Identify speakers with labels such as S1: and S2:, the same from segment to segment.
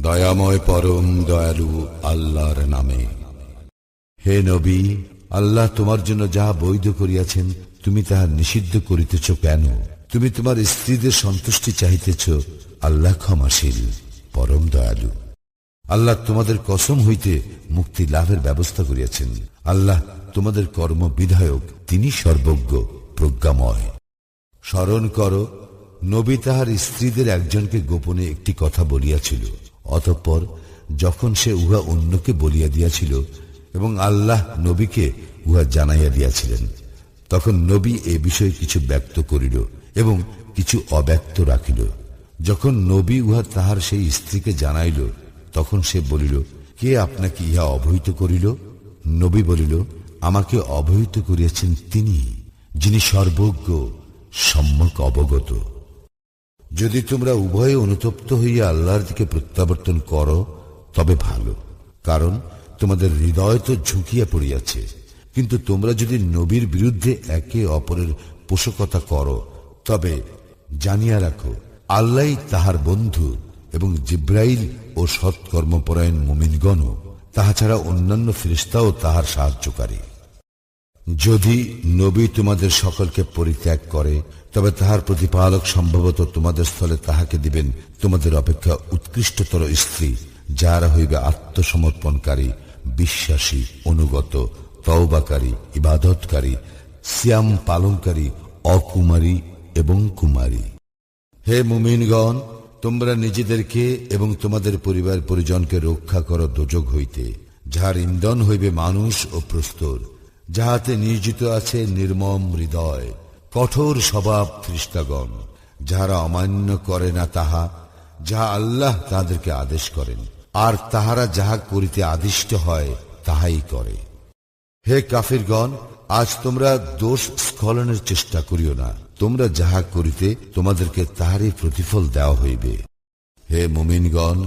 S1: দয়াময় পরম দয়ালু আল্লাহর নামে। হে নবী, আল্লাহ তোমার জন্য যাহা বৈধ করিয়াছেন, তুমি তাহা নিষিদ্ধ করিতেছ কেন? তুমি তোমার স্ত্রীদের সন্তুষ্টি চাহিতেছ, আল্লাহ ক্ষমাশীল, পরম দয়ালু। আল্লাহ তোমাদের কসম হইতে মুক্তি লাভের ব্যবস্থা করিয়াছেন। আল্লাহ তোমাদের কর্ম বিধায়ক, তিনি সর্বজ্ঞ, প্রজ্ঞাময়। স্মরণ করো, নবী তাহার স্ত্রীদের একজনকে গোপনে একটি কথা বলিয়াছিল। অতঃপর যখন সে উহা অন্যকে বলিয়া দিয়াছিল এবং আল্লাহ নবীকে উহা জানাইয়া দিয়াছিলেন, তখন নবী এ বিষয়ে কিছু ব্যক্ত করিল এবং কিছু অব্যক্ত রাখিল। যখন নবী উহা তাহার সেই স্ত্রীকে জানাইল, তখন সে বলিল, কে আপনাকে ইহা অবহিত করিল? নবী বলিল, আমাকে অবহিত করিয়াছেন তিনি, যিনি সর্বজ্ঞ, সম্যক অবগত। যদি তোমরা উভয়ে অনুতপ্ত হইয়া আল্লাহর দিকে প্রত্যাবর্তন করো, তবে ভালো, কারণ তোমাদের হৃদয় তো ঝুঁকিয়া পড়িয়াছে। কিন্তু তোমরা যদি নবীর বিরুদ্ধে একে অপরের পোষকতা করো, তবে জানিয়া রাখো আল্লাহ তাহার বন্ধু এবং জিব্রাইল ও সৎকর্মপরায়ণ মুমিনগণও তাহা ছাড়া অন্যান্য ফিরিস্তাও তাহার সাহায্যকারী। যদি নবী তোমাদের সকলকে পরিত্যাগ করে, তবে তাহার প্রতিপালক সম্ভবত তোমাদের স্থলে তাহাকে দিবেন তোমাদের অপেক্ষা উৎকৃষ্টতর স্ত্রী, যারা হইবে আত্মসমর্পণকারী, বিশ্বাসী, অনুগত, তওবাকারী, ইবাদতকারী, সিয়াম পালনকারী, অকুমারী এবং কুমারী। হে মুমিনগণ, তোমরা নিজেদেরকে এবং তোমাদের পরিবার পরিজনকে রক্ষা করো দোজক হইতে যাহার ইন্ধন হইবে মানুষ ও প্রস্তর। যাহাতে নিয়োজিত আছে নির্মম হৃদয়, কঠোর স্বভাব খ্রিস্টাগণ যাহারা অমান্য করে না তাহা, যাহা আল্লাহ তাদেরকে আদেশ করেন, আর তাহারা যাহা করিতে আদিষ্ট হয়, তাহাই করে। হে কাফিরগণ, আজ তোমরা দোষ স্খলনের চেষ্টা করিও না, তোমরা যাহা করিতে তোমাদেরকে তাহারই প্রতিফল দেওয়া হইবে। হে মুমিনগণ,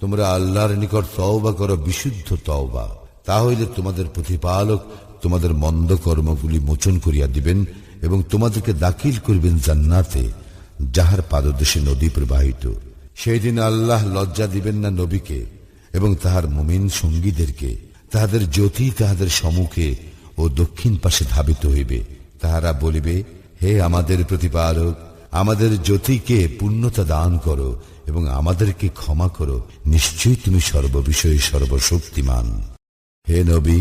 S1: তোমরা আল্লাহর নিকট তওবা করো, বিশুদ্ধ তওবা তা হইলে তোমাদের প্রতিপালক তোমাদের মন্দ কর্মগুলি মোচন করিয়া দিবেন এবং তোমাদেরকে দাখিল করিবেন জান্নাতে, যাহার পাদদেশে নদী প্রবাহিত। সেই দিন আল্লাহ লজ্জা দিবেন না নবীকে এবং তাহার মুমিন সঙ্গীদেরকে। তাহাদের জ্যোতি তাহাদের সম্মুখে ও দক্ষিণ পাশে ধাবিত হইবে। তাহারা বলিবে, হে আমাদের প্রতিপালক, আমাদের জ্যোতিকে পূর্ণতা দান করো এবং আমাদেরকে ক্ষমা করো। নিশ্চয়ই তুমি সর্ববিষয়ে সর্বশক্তিমান। হে নবী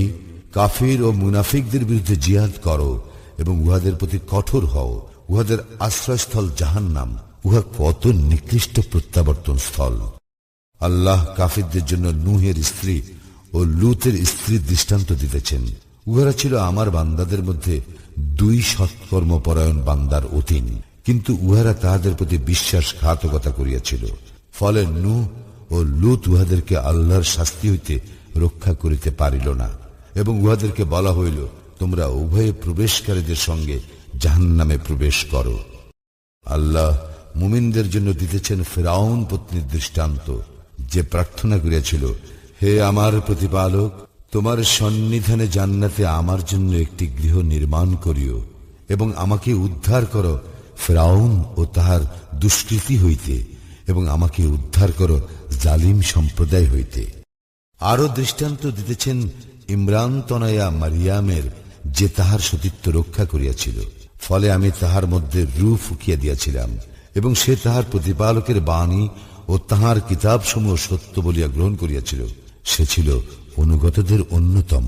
S1: কাফির ও মুনাফিকদের বিরুদ্ধে জিহাদ করো এবং উহাদের প্রতি কঠোর হও। উহাদের আশ্রয়স্থল জাহান্নাম। উহা কত নিকৃষ্ট প্রত্যাবর্তন স্থল। আল্লাহ কাফিরদের জন্য নুহের স্ত্রী ও লুতের স্ত্রীর দৃষ্টান্ত দিতেছেন। উহারা ছিল আমার বান্দাদের মধ্যে দুই সৎকর্মপরায়ণ বান্দার অধীন। কিন্তু উহারা তাহাদের প্রতি বিশ্বাসঘাতকতা করিয়াছিল। ফলে নু ও লুত উহাদেরকে আল্লাহর শাস্তি হইতে রক্ষা করিতে পারিল না। এবং উহাদেরকে বলা হইল, তোমরা উভয়ে প্রবেশকারীদের সঙ্গে জাহান নামে প্রবেশ করো। আল্লাহ মুমিনদের জন্য দিতেছেন ফেরাউন পত্নীর দৃষ্টান্ত, যে প্রার্থনা করিয়াছিল, হে আমার প্রতিপালক, তোমার সন্নিধানে জান্নাতে আমার জন্য একটি গৃহ নির্মাণ করিও এবং আমাকে উদ্ধার করো ফেরাউন ও তাহার দুষ্কৃতি হইতে এবং আমাকে উদ্ধার করো জালিম সম্প্রদায় হইতে। আরও দৃষ্টান্ত দিতেছেন ইমরান তনয়া মারিয়ামের যে তাহার সতীত্ব রক্ষা করিয়াছিল, ফলে আমি তাহার মধ্যে রু ফুকিয়া দিয়াছিলাম এবং সে তাহার প্রতিপালকের বাণী ও তাহার কিতাবসমূহ সত্য বলিয়া গ্রহণ করিয়াছিল, সে ছিল অনুগতদের অন্যতম।